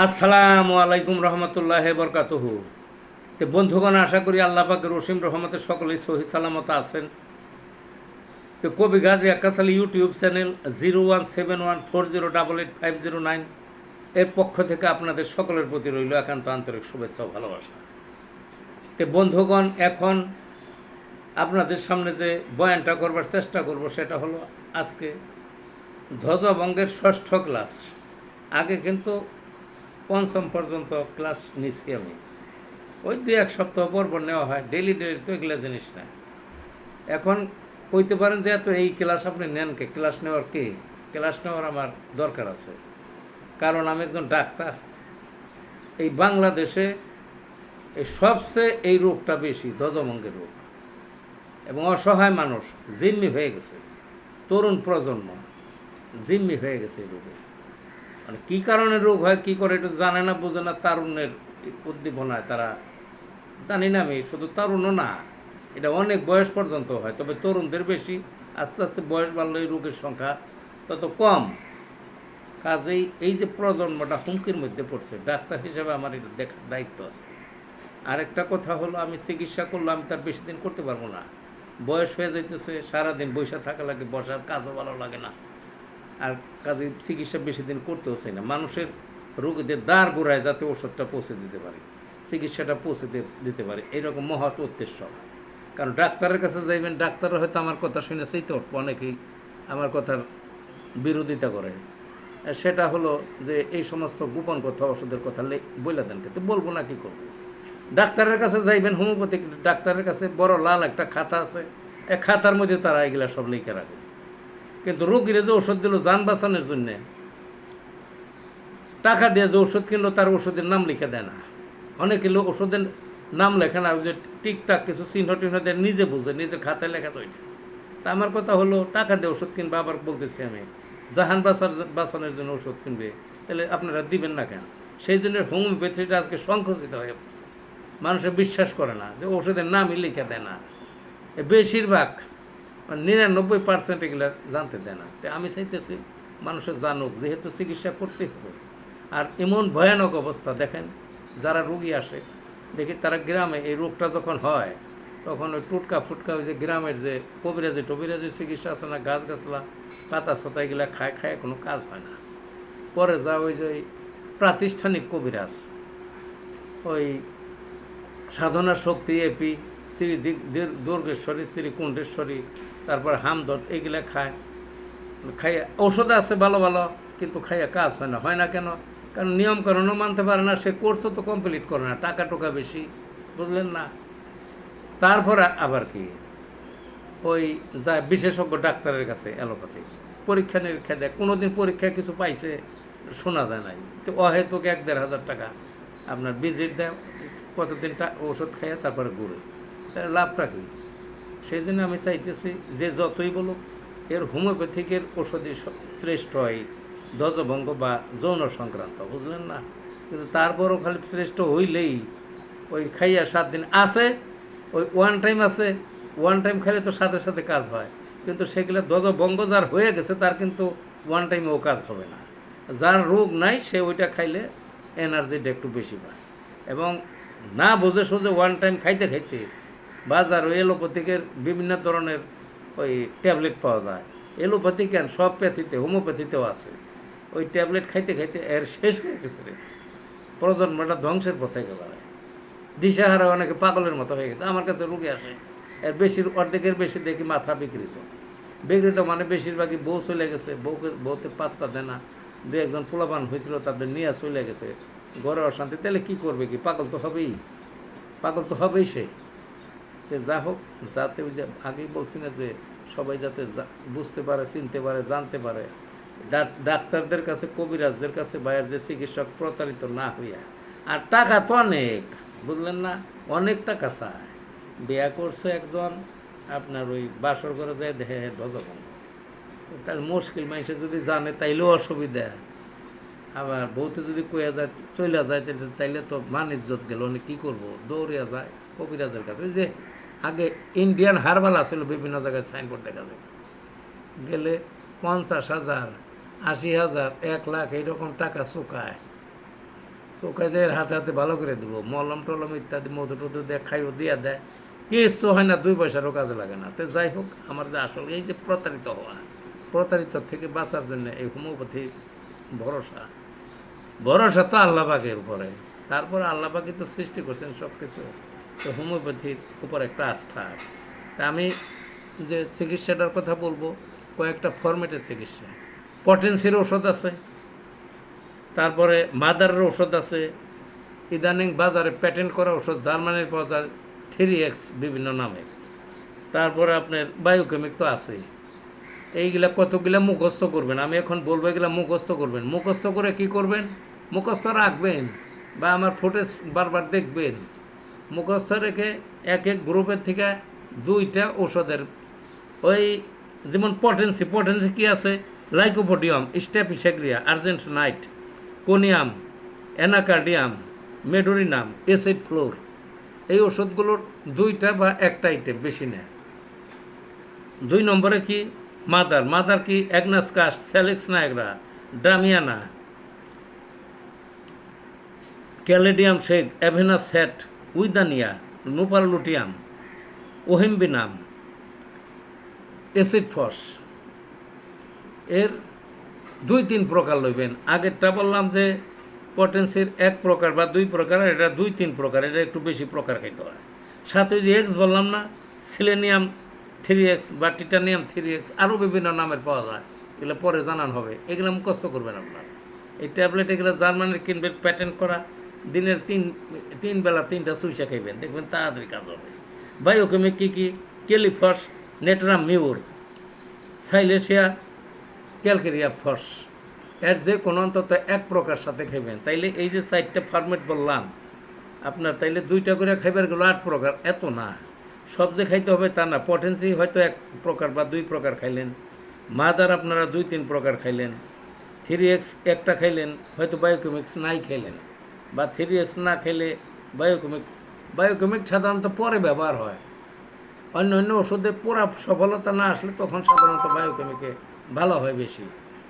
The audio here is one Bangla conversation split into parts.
আসসালামু আলাইকুম রহমতুল্লাহ বরকাতহু। তো বন্ধুগণ, আশা করি আল্লাহ পাকের রসিম রহমতের সকলেই সহি সালামত আছেন। তো কবি Gazi Akash Ali YouTube channel zero one seven one four zero double eight five zero nine এর পক্ষ থেকে আপনাদের সকলের প্রতি রইল একান্ত আন্তরিক শুভেচ্ছা ভালোবাসা। তো বন্ধুগণ, এখন আপনাদের সামনে যে বয়ানটা করবার চেষ্টা করব সেটা হলো আজকে ধ্বজভঙ্গের ষষ্ঠ ক্লাস। আগে কিন্তু পঞ্চম পর্যন্ত ক্লাস নিচ্ছি আমি। ওই দুই এক সপ্তাহ পর পর নেওয়া হয় ডেলি ডেলি তো এগুলো জিনিস না। এখন কইতে পারেন যে এত এই ক্লাস আপনি নেন কে? ক্লাস নেওয়ার কি? ক্লাস নেওয়ার আমার দরকার আছে। কারণ আমি একজন ডাক্তার। এই বাংলাদেশে এই সবচেয়ে এই রোগটা বেশি ধ্বজভঙ্গের রোগ। এবং অসহায় মানুষ জিম্মি হয়ে গেছে। তরুণ প্রজন্ম জিম্মি হয়ে গেছে এই রোগে। মানে কী কারণে রোগ হয়, কী করে এটা জানে না, বোঝে না, তারুণ্যের উদ্দীপনায় তারা জানি না আমি, শুধু তারুণও না, এটা অনেক বয়স পর্যন্ত হয়, তবে তরুণদের বেশি, আস্তে আস্তে বয়স বাড়লে এই রোগের সংখ্যা তত কম। কাজেই এই যে প্রজন্মটা হুমকির মধ্যে পড়ছে, ডাক্তার হিসেবে আমার এটা দেখার দায়িত্ব আছে। আরেকটা কথা হলো, আমি চিকিৎসা করলে আমি তার বেশি দিন করতে পারব না। বয়স হয়ে যাইতেছে, সারাদিন বৈশা থাকা লাগে, বসার কাজও ভালো লাগে না। আর কাজে চিকিৎসা বেশি দিন করতেও চাই না। মানুষের রোগীদের দ্বার গোড়ায় যাতে ওষুধটা পৌঁছে দিতে পারে, চিকিৎসাটা পৌঁছে দিতে পারে এইরকম মহৎ উদ্দেশ্য। কারণ ডাক্তারের কাছে যাইবেন ডাক্তাররা হয়তো আমার কথা শুনে সেই তো অনেকেই আমার কথার বিরোধিতা করে। সেটা হলো যে এই সমস্ত গোপন কথা, ওষুধের কথা বলে দেন কিন্তু বলব না কি করব? ডাক্তারের কাছে যাইবেন, হোমিওপ্যাথিক ডাক্তারের কাছে বড় লাল একটা খাতা আছে এই খাতার মধ্যে তারা এগুলা সব লিখে রাখে। কিন্তু রোগীরা যে ওষুধ দিল যান বাঁচানোর জন্যে, টাকা দিয়ে যে ওষুধ কিনলো তার ওষুধের নাম লিখে দেয় না। অনেকে লোক ওষুধের নাম লেখে না যে টিকটাক কিছু চিহ্ন টিহ্ন দেয়, নিজে বুঝে নিজে খাতায় লেখা তো ওইটা। তা আমার কথা হলো, টাকা দিয়ে ওষুধ কিনবে আবার বলতেছি আমি, জাহান বাঁচার বাঁচানোর জন্য ওষুধ কিনবে, তাহলে আপনারা দিবেন না কেন? সেই জন্য হোমিওপ্যাথিটা আজকে সংকুচিত হয়ে মানুষে বিশ্বাস করে না যে ওষুধের নামই লিখে দেয় না। বেশিরভাগ নিরানব্বই পার্সেন্ট এগুলো জানতে দেয় না। তো আমি চাইতেছি মানুষের জানুক, যেহেতু চিকিৎসা করতে হবে। আর এমন ভয়ানক অবস্থা, দেখেন, যারা রুগী আসে, দেখি তারা গ্রামে, এই রোগটা যখন হয়, তখন ওই টুটকা ফুটকা ওই যে গ্রামের যে কবিরাজি টবিরাজি চিকিৎসা আছে না গাছ গাছলা পাতা ছাতা এগুলা খায় খায়, কোনো কাজ হয় না। পরে যা ওই যে প্রাতিষ্ঠানিক কবিরাজ, ওই সাধনা শক্তি এপি শ্রী দুর্গেশ্বরী, শ্রী কুণ্ডেশ্বরী তারপর হামদট এগুলা খায়। খাইয়া ঔষধ আছে ভালো ভালো, কিন্তু খাইয়া কাজ হয় না। হয় না কেন? কারণ নিয়মকানুনও মানতে পারে না, সে কোর্সও তো কমপ্লিট করে না, টাকা টোকা বেশি, বুঝলেন না? তারপরে আবার কি? ওই যা বিশেষজ্ঞ ডাক্তারের কাছে, অ্যালোপ্যাথি। পরীক্ষা নিরীক্ষা দেয় কোনো দিন পরীক্ষায় কিছু পাইছে, শোনা যায় নাই। তো অহেতুক এক দেড় হাজার টাকা আপনার ভিজিট দেয় কতদিন ওষুধ খাইয়ে তারপরে ঘুরে। লাভটা কী? সেই জন্য আমি চাইতেছি যে যতই বলুক, এর হোমিওপ্যাথিকের ওষুধই শ্রেষ্ঠ হয় ধ্বজভঙ্গ বা যৌন সংক্রান্ত, বুঝলেন না? কিন্তু তারপরও খালি শ্রেষ্ঠ হইলেই ওই খাইয়া সাত দিন আছে, ওই ওয়ান টাইম আছে ওয়ান টাইম খাইলে তো সাথে সাথে কাজ হয়। কিন্তু সেগুলো ধ্বজভঙ্গ যার হয়ে গেছে, তার কিন্তু ওয়ান টাইমেও কাজ হবে না। যার রোগ নাই, সে ওইটা খাইলে এনার্জিটা একটু বেশি পায়। এবং না বুঝে সোজে ওয়ান টাইম খাইতে খাইতে বাজার ওই এলোপ্যাথিকের বিভিন্ন ধরনের ওই ট্যাবলেট পাওয়া যায়। এলোপ্যাথি কেন সব প্যাথিতে হোমিওপ্যাথিতেও আছে। ওই ট্যাবলেট খাইতে খাইতে এর শেষ হয়ে গেছে রে। প্রজন্মটা ধ্বংসের পথে একেবারে। দিশাহারা অনেকে পাগলের মতো হয়ে গেছে। আমার কাছে রুগী আসে। এর বেশির অর্ধেকের বেশি দেখি মাথা বিকৃত। বিকৃত মানে বেশিরভাগই বউ চলে গেছে। বউকে, বউতে পাত্তা দেয় না। দু একজন পোলাপান হয়েছিল, তাদের নিয়ে চলে গেছে। ঘরে অশান্তি। তাহলে কী করবে কি? পাগল তো হবেই। পাগল তো হবেই সে। যে হোক, যাতে ওই যে আগেই বলছি না যে সবাই যাতে বুঝতে পারে, চিনতে পারে, জানতে পারে। ডাক- ডাক্তারদের কাছে, কবিরাজদের কাছে বাইরের যে চিকিৎসক প্রতারিত না হইয়া। আর টাকা তো অনেক, বুঝলেন না? অনেক টাকা চায়। বিয়া করছে একজন, আপনার ওই বাসর করে যায়, দেখে ধ্বজভঙ্গ তার মুশকিল, মানুষে যদি জানে, তাইলেও অসুবিধা। আবার বউতে যদি কইয়া যায় চলে যায়, তাইলে তো মান ইজ্জত গেল উনি কী করব? দৌড়িয়া যায় কবিরাজের কাছে। ওই যে আগে ইন্ডিয়ান হারবাল আছিল, বিভিন্ন জায়গায় সাইনবোর্ড দেখা যায়। গেলে পঞ্চাশ হাজার, আশি হাজার, এক লাখ এইরকম টাকা চুকায় চোখে যে হাতে হাতে ভালো করে দিব। মলম টলম ইত্যাদি, মধু টধু দিয়ে খাইও, দিয়া দেয়। কিছু হয় না, দুই পয়সারও কাজে লাগে না। তো যাই হোক, আমার যে আসল এই যে প্রতারিত হওয়া, প্রতারিত থেকে বাঁচার জন্য এই হোমিওপ্যাথি ভরসা। ভরসা তো আল্লাহ পাকের উপরে। তারপরে আল্লাহ পাকি তো সৃষ্টি করছেন সব কিছু তো হোমিওপ্যাথির উপর একটা আস্থা তা আমি যে চিকিৎসাটার কথা বলব, কয়েকটা ফরম্যাটের চিকিৎসা। পটেন্সির ওষুধ আছে, তারপরে মাদারের ওষুধ আছে, ইদানিং বাজারে প্যাটেন্ট করা ওষুধ জার্মানির পাওয়া যায় থ্রি এক্স বিভিন্ন নামের। তারপরে আপনার বায়োকেমিক তো আছেই। এইগুলা কতগুলা মুখস্থ করবেন? আমি এখন বলব এগুলা মুখস্থ করবেন। মুখস্থ করে কি করবেন? মুখস্থ রাখবেন বা আমার ফুটেজ বারবার দেখবেন। মুখস্থ রেখে এক এক গ্রুপের থেকে দুইটা ওষুধের ওই যেমন পটেন্সি পটেন্সি কি আছে? Lycopodium staphysagria argent nit conium anacardium medorrhinum acid fluor এই ওষুধগুলোর দুইটা বা একটা আইটেম বেশি নেয়। দুই নম্বরে কি? মাদার মাদার কি? Agnus cast salix nigra damiana caladium shake avena hat withania nuphar luteum yohimbinum, acid phos. এর দুই তিন প্রকার লইবেন। আগেরটা বললাম যে পটেন্সির এক প্রকার বা দুই প্রকার এটা দুই তিন প্রকার, এটা একটু বেশি প্রকার খাইতে হয়। সাথে যে এক্স বললাম না, সিলেনিয়াম থ্রি এক্স বা টিটানিয়াম থ্রি এক্স, আরও বিভিন্ন নামের পাওয়া যায়। এগুলো পরে জানান হবে। এগুলো মুখস্থ করবেন আপনার। এই ট্যাবলেট এগুলো জার্মানির কিনবেন প্যাটেন্ট করা। দিনের তিন তিন বেলা তিনটা সুইচা খাইবেন, দেখবেন তাড়াতাড়ি কাজ হবে। বায়োকেমিক কী কী kali phos natrum, mur, silicea, calcarea phos এর যে কোনো অন্তত এক প্রকার সাথে খাইবেন। তাইলে এই যে চারটা ফরম্যাট বললাম, আপনার তাইলে দুইটা করে খাইবার গেলো আট প্রকার, এত না। সব যে খাইতে হবে তা না, পটেন্সি হয়তো এক প্রকার বা দুই প্রকার খাইলেন, মাদার আপনারা দুই, তিন প্রকার খাইলেন, থ্রি এক্স একটা খাইলেন, হয়তো বায়োকেমিক্স নাই খাইলেন। বা থ্রি এক্স না খেলে বায়োকেমিক বায়োকেমিক সাধারণত পরে ব্যবহার হয়। অন্য অন্য ওষুধে পুরা সফলতা না আসলে তখন সাধারণত বায়োকেমিকে ভালো হয় বেশি।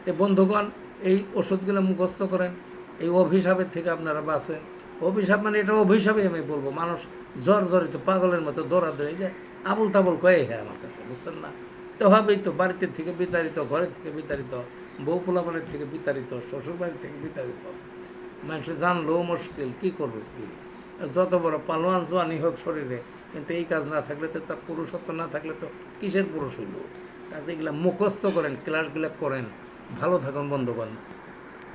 তো বন্ধুগণ, এই ওষুধগুলো মুখস্থ করেন, এই অভিশাপের থেকে আপনারা বাঁচেন। অভিশাপ মানে এটা অভিশাপই আমি বলব, মানুষ জ্বর জড়িত পাগলের মতো দৌড়াদৌড়ি যায় আবুল তাবুল কয়ে হ্যাঁ আমার কাছে, বুঝছেন না? তো হবেই তো, বাড়িতে থেকে বিতাড়িত, ঘরের থেকে বিতাড়িত, বউ পোলাপানের থেকে বিতাড়িত শ্বশুর বাড়ির থেকে বিতাড়িত। মানুষের জানলেও মুশকিল, কী করবে? কি যত বড় পালোয়ান জোয়ানি হোক শরীরে, কিন্তু এই কাজ না থাকলে তো তার পুরুষত্ব না থাকলে তো কিসের পুরুষ হইল? কাজে এগুলা মুখস্থ করেন, ক্লাসগুলো করেন, ভালো থাকুন বন্ধুগণ।